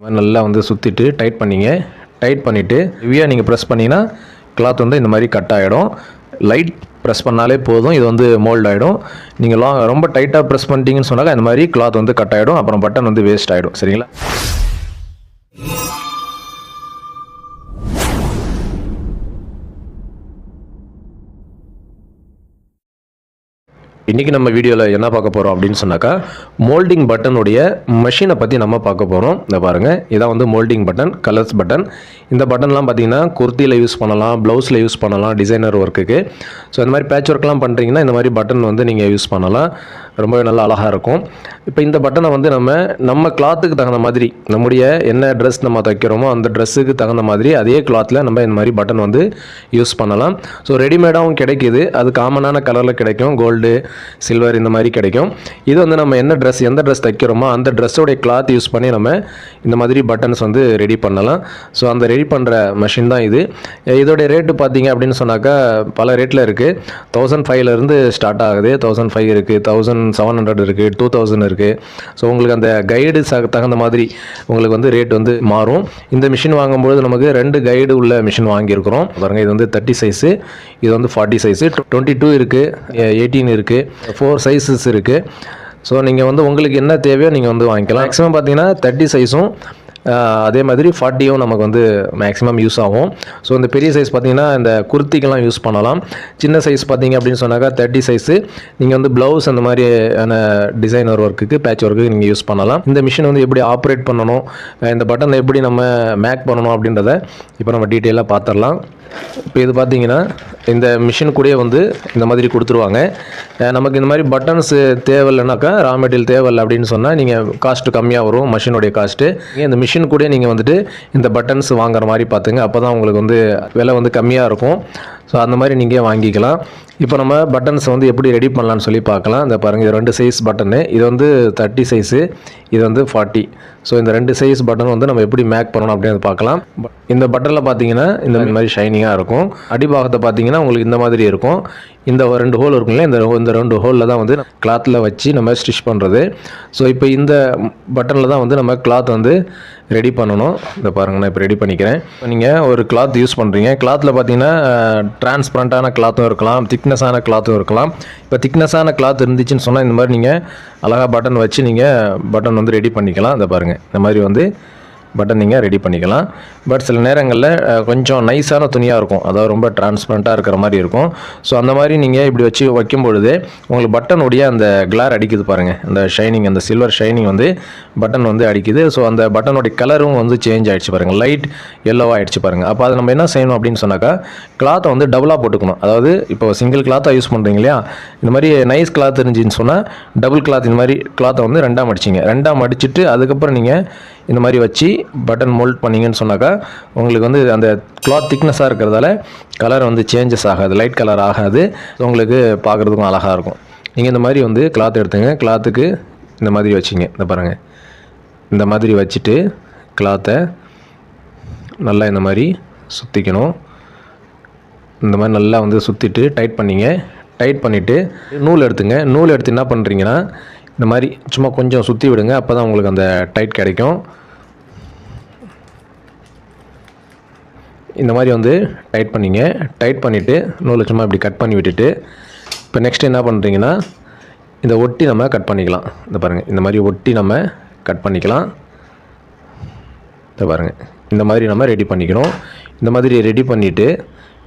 நல்லா வந்து சுற்றிட்டு டைட் பண்ணிங்க. டைட் பண்ணிவிட்டு ஹெவியாக நீங்கள் ப்ரெஸ் பண்ணிங்கன்னா கிளாத் வந்து இந்த மாதிரி கட் ஆகிடும் லைட் ப்ரெஸ் பண்ணாலே போதும். இது வந்து மோல்ட் ஆகிடும் நீங்கள் லாங் ரொம்ப டைட்டாக ப்ரெஸ் பண்ணிட்டீங்கன்னு சொன்னாக்க இந்த மாதிரி கிளாத் வந்து கட் ஆகிடும் அப்புறம் பட்டன் வந்து வேஸ்ட் ஆகிடும் சரிங்களா? இன்றைக்கி நம்ம வீடியோவில் என்ன பார்க்க போகிறோம் அப்படின்னு சொன்னாக்கா மோல்டிங் பட்டனுடைய மெஷினை பற்றி நம்ம பார்க்க போகிறோம் இந்த பாருங்கள் இதான் வந்து மோல்டிங் பட்டன் கலர்ஸ் பட்டன் இந்த பட்டன்லாம் பார்த்தீங்கன்னா குர்த்தியில் யூஸ் பண்ணலாம் ப்ளவுஸில் யூஸ் பண்ணலாம் டிசைனர் ஒர்க்குக்கு ஸோ இந்த மாதிரி பேட்ச் ஒர்க்லாம் பண்ணுறீங்கன்னா இந்த மாதிரி பட்டன் வந்து நீங்கள் யூஸ் பண்ணலாம். ரொம்பவே நல்லா அழகாக இருக்கும். இப்போ இந்த பட்டனை வந்து நம்ம நம்ம கிளாத்துக்கு தகுந்த மாதிரி நம்முடைய என்ன ட்ரெஸ் நம்ம தைக்கிறோமோ அந்த ட்ரெஸ்ஸுக்கு தகுந்த மாதிரி அதே கிளாத்தில் நம்ம இந்த மாதிரி பட்டன் வந்து யூஸ் பண்ணலாம். ஸோ ரெடிமேடாகவும் கிடைக்குது. அது காமனான கலரில் கிடைக்கும். கோல்டு சில்வர் இந்த மாதிரி கிடைக்கும். இது வந்து நம்ம என்ன ட்ரெஸ் எந்த ட்ரெஸ் தைக்கிறோமோ அந்த ட்ரெஸ்ஸோடைய கிளாத் யூஸ் பண்ணி நம்ம இந்த மாதிரி பட்டன்ஸ் வந்து ரெடி பண்ணலாம். ஸோ அந்த ரெடி பண்ணுற மெஷின் தான் இது. இதோடைய ரேட்டு பார்த்தீங்க அப்படின்னு சொன்னாக்கா பல ரேட்டில் இருக்குது தௌசண்ட் ஃபைவ்லேருந்து ஸ்டார்ட் ஆகுது. தௌசண்ட் ஃபைவ் இருக்குது தௌசண்ட் செவன் ஹண்ட்ரட் இருக்குது டூ தௌசண்ட் இருக்குது ஸோ உங்களுக்கு அந்த கைடு தகுந்த மாதிரி உங்களுக்கு வந்து ரேட் வந்து மாறும். இந்த மிஷின் வாங்கும்பொழுது நமக்கு ரெண்டு கைடு உள்ள மிஷின் வாங்கியிருக்கிறோம். பாருங்கள் இது வந்து தேர்ட்டி சைஸு இது வந்து ஃபார்ட்டி சைஸு டுவெண்ட்டி டூ இருக்குது எயிட்டீன் இருக்குது ஃபோர் சைஸஸ் இருக்குது ஸோ நீங்கள் வந்து உங்களுக்கு என்ன தேவையோ நீங்கள் வந்து வாங்கிக்கலாம். மேக்ஸிமம் பார்த்தீங்கன்னா தேர்ட்டி சைஸும் அதே மாதிரி ஃபார்ட்டியும் நமக்கு வந்து மேக்ஸிமம் யூஸ் ஆகும். ஸோ இந்த பெரிய சைஸ் பார்த்தீங்கன்னா இந்த குர்த்திக்கெல்லாம் யூஸ் பண்ணலாம். சின்ன சைஸ் பார்த்தீங்க அப்படின்னு சொன்னாக்கா தேர்ட்டி சைஸு நீங்கள் வந்து ப்ளவுஸ் அந்த மாதிரியான டிசைனர் ஒர்க்குக்கு பேட்ச் ஒர்க்குக்கு நீங்கள் யூஸ் பண்ணலாம். இந்த மிஷின் வந்து எப்படி ஆப்ரேட் பண்ணணும்? இந்த பட்டனை எப்படி நம்ம மேக் பண்ணணும் அப்படின்றத இப்போ நம்ம டீட்டெயிலாக பார்த்துடலாம். இப்போ இது பார்த்தீங்கன்னா இந்த மிஷின் கூடயே வந்து இந்த மாதிரி கொடுத்துருவாங்க. நமக்கு இந்த மாதிரி பட்டன்ஸு தேவையில்லைனாக்கா ரா மெட்டீரியல் தேவையில்லை அப்படின்னு சொன்னால் நீங்கள் காஸ்ட்டு கம்மியாக வரும் மிஷினுடைய காஸ்ட்டு இந்த மிஷின் கூட நீங்கள் வந்துட்டு இந்த பட்டன்ஸ் வாங்குற மாதிரி பார்த்துங்க. அப்போ தான் உங்களுக்கு வந்து விலை வந்து கம்மியாக இருக்கும். ஸோ அந்த மாதிரி நீங்கள் வாங்கிக்கலாம். இப்போ நம்ம பட்டன்ஸ் வந்து எப்படி ரெடி பண்ணலாம்னு சொல்லி பார்க்கலாம். இந்த பாருங்கள் இது ரெண்டு சைஸ் பட்டனு இது வந்து தேர்ட்டி சைஸு இது வந்து ஃபார்ட்டி ஸோ இந்த ரெண்டு சைஸ் பட்டன் வந்து நம்ம எப்படி மேக் பண்ணணும் அப்படின்னு பார்க்கலாம். இந்த பட்டனில் பார்த்தீங்கன்னா இந்த மாதிரி ஷைனிங்காக இருக்கும். அடிபாகத்தை பார்த்தீங்கன்னா உங்களுக்கு இந்த மாதிரி இருக்கும். இந்த ரெண்டு ஹோல் இருக்குங்களா இந்த இந்த ரெண்டு ஹோலில் தான் வந்து கிளாத்தில் வச்சு நம்ம ஸ்டிச் பண்ணுறது ஸோ இப்போ இந்த பட்டனில் தான் வந்து நம்ம கிளாத் வந்து ரெடி பண்ணணும். இதை பாருங்கள் நான் இப்போ ரெடி பண்ணிக்கிறேன். இப்போ நீங்கள் ஒரு கிளாத் யூஸ் பண்ணுறீங்க கிளாத்தில் பார்த்தீங்கன்னா டிரான்ஸ்பரண்ட்டான கிளாத்தும் இருக்கலாம் திக்னஸான கிளாத்தும் இருக்கலாம். இப்போ திக்னஸான கிளாத் இருந்துச்சுன்னு சொன்னால் இந்த மாதிரி நீங்கள் அழகாக பட்டன் வச்சு நீங்கள் பட்டன் வந்து ரெடி பண்ணிக்கலாம். இதை பாருங்கள் இந்த மாதிரி வந்து பட்டன் நீங்கள் ரெடி பண்ணிக்கலாம். பட் சில நேரங்களில் கொஞ்சம் நைஸான துணியாக இருக்கும். அதாவது ரொம்ப டிரான்ஸ்பரண்ட்டாக இருக்கிற மாதிரி இருக்கும். ஸோ அந்த மாதிரி நீங்கள் இப்படி வச்சு வைக்கும் பொழுது உங்களுக்கு பட்டனுடைய அந்த கிளார் அடிக்குது பாருங்கள் அந்த ஷைனிங் அந்த சில்வர் ஷைனிங் வந்து பட்டன் வந்து அடிக்குது. ஸோ அந்த பட்டனுடைய கலரும் வந்து சேஞ்ச் ஆகிடுச்சு பாருங்கள் லைட் எல்லோவாக ஆகிடுச்சு பாருங்கள் அப்போ அதை நம்ம என்ன செய்யணும் அப்படின்னு சொன்னாக்கா கிளாத்தை வந்து டபுளாக போட்டுக்கணும். அதாவது இப்போ சிங்கிள் கிளாத்தாக யூஸ் பண்ணுறீங்க இல்லையா? இந்த மாதிரி நைஸ் கிளாத் இருந்துச்சுன்னு சொன்னால் டபுள் கிளாத் இந்த மாதிரி கிளாத்தை வந்து ரெண்டாக மடிச்சிங்க ரெண்டாக அடிச்சுட்டு அதுக்கப்புறம் நீங்கள் இந்த மாதிரி வச்சு பட்டன் மோல்ட் பண்ணீங்கன்னு சொன்னாக்கா உங்களுக்கு வந்து அந்த கிளாத் திக்னஸாக இருக்கிறதால கலர் வந்து சேஞ்சஸ் ஆகாது லைட் கலர் ஆகாது. உங்களுக்கு பார்க்குறதுக்கும் அழகாக இருக்கும். நீங்கள் இந்த மாதிரி வந்து கிளாத் எடுத்துங்க. கிளாத்துக்கு இந்த மாதிரி வச்சிங்க. இந்த பாருங்கள் இந்த மாதிரி வச்சுட்டு கிளாத்தை நல்லா இந்த மாதிரி சுற்றிக்கணும் இந்த மாதிரி நல்லா வந்து சுற்றிட்டு டைட் பண்ணிங்க. டைட் பண்ணிவிட்டு நூல் எடுத்துங்க. நூல் எடுத்து என்ன பண்ணுறீங்கன்னா இந்த மாதிரி சும்மா கொஞ்சம் சுற்றி விடுங்க அப்போ தான் உங்களுக்கு அந்த டைட் கிடைக்கும். இந்த மாதிரி வந்து டைட் பண்ணிங்க. டைட் பண்ணிவிட்டு நூல் சும்மா இப்படி கட் பண்ணி விட்டுட்டு இப்போ நெக்ஸ்ட் என்ன பண்ணுறீங்கன்னா இந்த ஒட்டி நம்ம கட் பண்ணிக்கலாம். இந்த பாருங்கள் இந்த மாதிரி ஒட்டி நம்ம கட் பண்ணிக்கலாம். இந்த பாருங்கள் இந்த மாதிரி நம்ம ரெடி பண்ணிக்கணும். இந்த மாதிரி ரெடி பண்ணிவிட்டு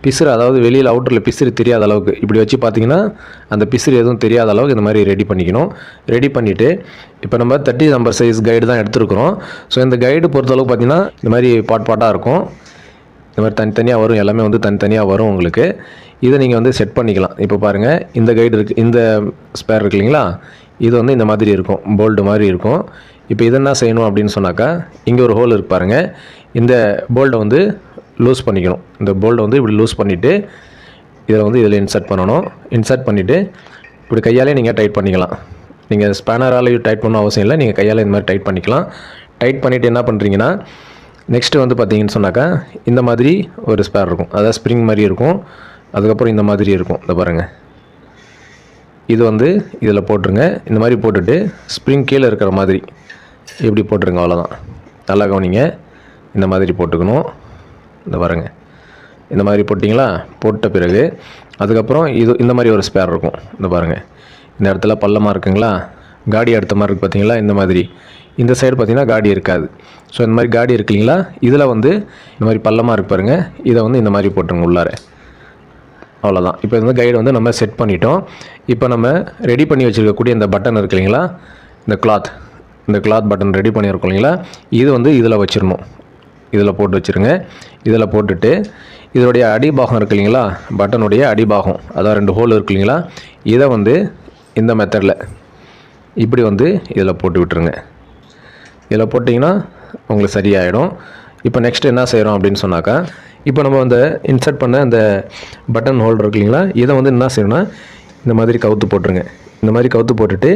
பிசுறு அதாவது வெளியில் அவுட்டரில் பிசுறு தெரியாத அளவுக்கு. இப்படி வச்சு பார்த்தீங்கன்னா அந்த பிசுறு எதுவும் தெரியாத அளவுக்கு இந்த மாதிரி ரெடி பண்ணிக்கணும். ரெடி பண்ணிவிட்டு இப்போ நம்ம தேர்ட்டி நம்பர் சைஸ் கைடு தான் எடுத்துருக்குறோம். ஸோ இந்த கைடு பொறுத்தளவுக்கு பார்த்தீங்கன்னா இந்த மாதிரி பாட் பாட்டாக இருக்கும். இந்த மாதிரி தனித்தனியாக வரும். எல்லாமே வந்து தனித்தனியாக வரும் உங்களுக்கு. இதை நீங்கள் வந்து செட் பண்ணிக்கலாம். இப்போ பாருங்கள் இந்த கைடு இருக்குது இந்த ஸ்பேர் இருக்கு இல்லைங்களா? இது வந்து இந்த மாதிரி இருக்கும். போல்டு மாதிரி இருக்கும். இப்போ இது என்ன செய்யணும் அப்படின்னு சொன்னாக்கா இங்கே ஒரு ஹோல் இருக்கு பாருங்கள் இந்த போல்டை வந்து லூஸ் பண்ணிக்கணும். இந்த போல்டை வந்து இப்படி லூஸ் பண்ணிவிட்டு இதில் வந்து இதில் இன்சர்ட் பண்ணணும். இன்சர்ட் பண்ணிவிட்டு இப்படி கையாலே நீங்கள் டைட் பண்ணிக்கலாம். நீங்கள் ஸ்பேனராலையும் டைட் பண்ண அவசியம் இல்லை. நீங்கள் கையால் இந்த மாதிரி டைட் பண்ணிக்கலாம். டைட் பண்ணிவிட்டு என்ன பண்ணுறீங்கன்னா நெக்ஸ்ட்டு வந்து பார்த்தீங்கன்னு சொன்னாக்கா இந்த மாதிரி ஒரு ஸ்பேர் இருக்கும். அதாவது ஸ்ப்ரிங் மாதிரி இருக்கும். அதுக்கப்புறம் இந்த மாதிரி இருக்கும். இந்த பாருங்கள் இது வந்து இதில் போட்டுருங்க. இந்த மாதிரி போட்டுட்டு ஸ்ப்ரிங் கீழே இருக்கிற மாதிரி இப்படி போட்டுருங்க. அவ்வளோதான் நல்லா கவனிங்க. இந்த மாதிரி போட்டுக்கணும். இந்த பாருங்க. இந்த மாதிரி போட்டிங்களா? போட்ட பிறகு அதுக்கப்புறம் இது இந்த மாதிரி ஒரு ஸ்பேர் இருக்கும். இந்த பாருங்கள் இந்த இடத்துல பள்ளமாக இருக்குங்களா? காடி அடுத்த மாதிரி இருக்குது பார்த்தீங்களா இந்த மாதிரி. இந்த சைடு பார்த்திங்கன்னா காடி இருக்காது. ஸோ இந்த மாதிரி காடி இருக்கு இல்லைங்களா இதில் வந்து இந்த மாதிரி பள்ளமாக இருக்கு பாருங்கள் இதை வந்து இந்த மாதிரி போட்டுருங்க உள்ளார. அவ்வளோதான் இப்போ வந்து கைடு வந்து நம்ம செட் பண்ணிட்டோம். இப்போ நம்ம ரெடி பண்ணி வச்சுருக்கக்கூடிய இந்த பட்டன் இருக்கு இல்லைங்களா? இந்த கிளாத் இந்த கிளாத் பட்டன் ரெடி பண்ணியிருக்கோம் இல்லைங்களா? இது வந்து இதில் வச்சிடணும். இதில் போட்டு வச்சுருங்க. இதில் போட்டுட்டு இதனுடைய அடிபாகம் இருக்கு இல்லைங்களா? பட்டனுடைய அடிபாகம் அதான் ரெண்டு ஹோல் இருக்கு இல்லைங்களா? இதை வந்து இந்த மெத்தடில் இப்படி வந்து இதில் போட்டு விட்டுருங்க. இதில் போட்டிங்கன்னா உங்களுக்கு சரியாயிடும். இப்போ நெக்ஸ்ட் என்ன செய்கிறோம் அப்படின்னு சொன்னாக்கா இப்போ நம்ம அந்த இன்சர்ட் பண்ண அந்த பட்டன் ஹோல்டர் இருக்கு இல்லைங்களா? இதை வந்து என்ன செய்யணும்னா இந்த மாதிரி கவுத்து போட்டுருங்க. இந்த மாதிரி கவுத்து போட்டுட்டு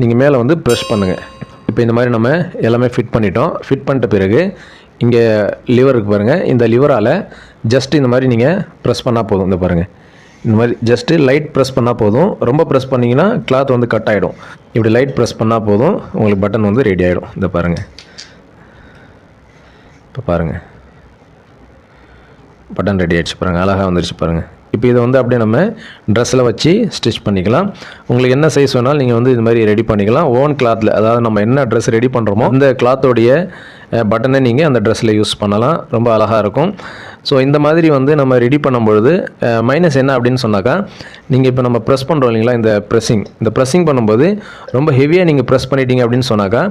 நீங்கள் மேலே வந்து ப்ரெஸ் பண்ணுங்கள் இப்போ இந்த மாதிரி நம்ம எல்லாமே ஃபிட் பண்ணிட்டோம். ஃபிட் பண்ணிட்ட பிறகு இங்கே லிவர் பாருங்கள் இந்த லிவரால் ஜஸ்ட் இந்த மாதிரி நீங்கள் ப்ரெஸ் பண்ணால் போதும். இந்த பாருங்கள் இந்த மாதிரி ஜஸ்ட்டு லைட் ப்ரெஸ் பண்ணால் போதும். ரொம்ப ப்ரெஸ் பண்ணிங்கன்னா கிளாத் வந்து கட் ஆகிடும் இப்படி லைட் ப்ரெஸ் பண்ணால் போதும். உங்களுக்கு பட்டன் வந்து ரெடி ஆகிடும் இந்த பாருங்கள் இப்போ பாருங்கள் பட்டன் ரெடி ஆகிடுச்சு பாருங்கள் அழகாக வந்துருச்சு பாருங்கள் இப்போ இதை வந்து அப்படியே நம்ம ட்ரெஸ்ஸில் வச்சு ஸ்டிச் பண்ணிக்கலாம். உங்களுக்கு என்ன சைஸ் வேணாலும் நீங்கள் வந்து இது மாதிரி ரெடி பண்ணிக்கலாம். ஓன் கிளாத்தில் அதாவது நம்ம என்ன ட்ரெஸ் ரெடி பண்ணுறோமோ அந்த கிளாத்தோடைய பட்டனை நீங்கள் அந்த ட்ரெஸ்ஸில் யூஸ் பண்ணலாம். ரொம்ப அழகாக இருக்கும். ஸோ இந்த மாதிரி வந்து நம்ம ரெடி பண்ணும்பொழுது மைனஸ் என்ன அப்படின்னு சொன்னாக்கா நீங்கள் இப்போ நம்ம ப்ரெஸ் பண்ணுறோம் இல்லைங்களா இந்த ப்ரெஸ்ஸிங் இந்த ப்ரெஸ்ஸிங் பண்ணும்போது ரொம்ப ஹெவியாக நீங்கள் ப்ரெஸ் பண்ணிட்டீங்க அப்படின்னு சொன்னாக்கா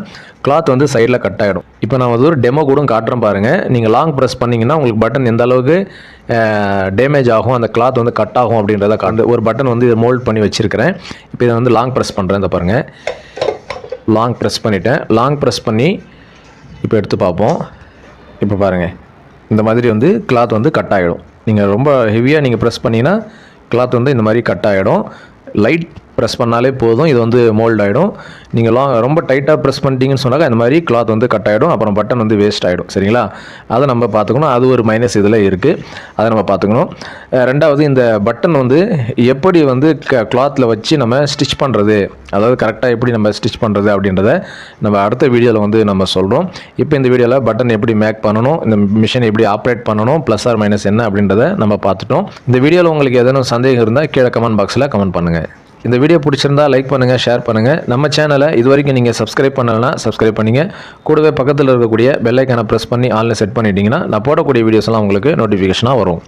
கிளாத் வந்து சைடில் கட் ஆகிடும் இப்போ நான் வந்து ஒரு டெமோ கூட காட்டுறேன் பாருங்கள் நீங்கள் லாங் ப்ரெஸ் பண்ணிங்கன்னா உங்களுக்கு பட்டன் எந்த அளவுக்கு டேமேஜ் ஆகும் அந்த கிளாத் வந்து கட் ஆகும் அப்படின்றத காட்டு. ஒரு பட்டன் வந்து இதை மோல்ட் பண்ணி வச்சுருக்கிறேன். இப்போ இதை வந்து லாங் ப்ரெஸ் பண்ணுறேன் இந்த பாருங்கள் லாங் ப்ரெஸ் பண்ணிட்டேன். லாங் ப்ரெஸ் பண்ணி இப்போ எடுத்து பார்ப்போம். இப்போ பாருங்கள் இந்த மாதிரி வந்து கிளாத் வந்து கட் ஆகிடும் நீங்கள் ரொம்ப ஹெவியாக நீங்கள் ப்ரெஸ் பண்ணிங்கன்னா கிளாத் வந்து இந்த மாதிரி கட் ஆகிடும் லைட் ப்ரெஸ் பண்ணாலே போதும். இது வந்து மோல்ட் ஆகிடும் நீங்கள் லாங் ரொம்ப டைட்டாக ப்ரெஸ் பண்ணிட்டீங்கன்னு சொன்னாக்க இந்த மாதிரி கிளாத் வந்து கட் ஆகிடும் அப்புறம் பட்டன் வந்து வேஸ்ட் ஆகிடும் சரிங்களா? அதை நம்ம பார்த்துக்கணும். அது ஒரு மைனஸ் இதில் இருக்குது அதை நம்ம பார்த்துக்கணும். ரெண்டாவது இந்த பட்டன் வந்து எப்படி வந்து க கிளாத்தில் வச்சு நம்ம ஸ்டிச் பண்ணுறது அதாவது கரெக்டாக எப்படி நம்ம ஸ்டிச் பண்ணுறது அப்படின்றத நம்ம அடுத்த வீடியோவில் வந்து நம்ம சொல்கிறோம் இப்போ இந்த வீடியோவில் பட்டன் எப்படி மேக் பண்ணணும்? இந்த மிஷின் எப்படி ஆப்ரேட் பண்ணணும்? ப்ளஸ் ஆர் மைனஸ் என்ன அப்படின்றத நம்ம பார்த்துட்டோம். இந்த வீடியோவில் உங்களுக்கு ஏதேனும் சந்தேகம் இருந்தால் கீழே கமெண்ட் பாக்ஸில் கமெண்ட் பண்ணுங்கள் இந்த வீடியோ பிடிச்சிருந்தா லைக் பண்ணுங்கள் ஷேர் பண்ணுங்கள் நம்ம சேனலை இது வரைக்கும் நீங்கள் சப்ஸ்கிரைப் பண்ணலைன்னா சப்ஸ்கிரைப் பண்ணிங்க. கூடவே பக்கத்தில் இருக்கக்கூடிய பெல்லைக்கான ப்ரெஸ் பண்ணி ஆன்லைன் செட் பண்ணிட்டீங்கன்னா நான் போடக்கூடிய வீடியோஸ்லாம் உங்களுக்கு நோட்டிஃபிகேஷனாக வரும்.